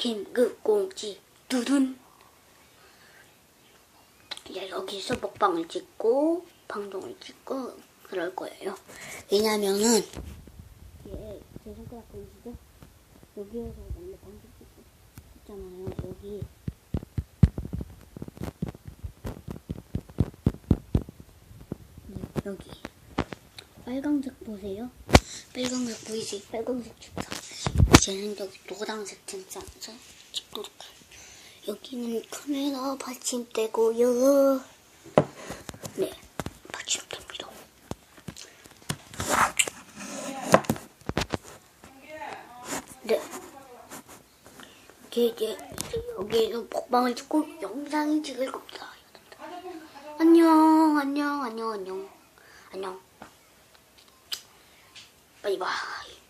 김그꽁지 두둔 이제 여기서 먹방을 찍고 방송을 찍고 그럴 거예요. 왜냐면은 예, 제 손가락 보이시죠? 여기에서 원래 방송 찍고 있잖아요. 여기 네, 여기 빨강색 보세요. 빨강색 보이지? 빨강색 책상. 이제는 여기 노란색 책상에서 찍도록 해요. 여기는 카메라 받침대고요. 네, 받침대입니다. 네. 이게 이제 여기에서 먹방을 찍고 영상을 찍을 겁니다. 안녕, 안녕, 안녕, 안녕, 안녕. 바이바이.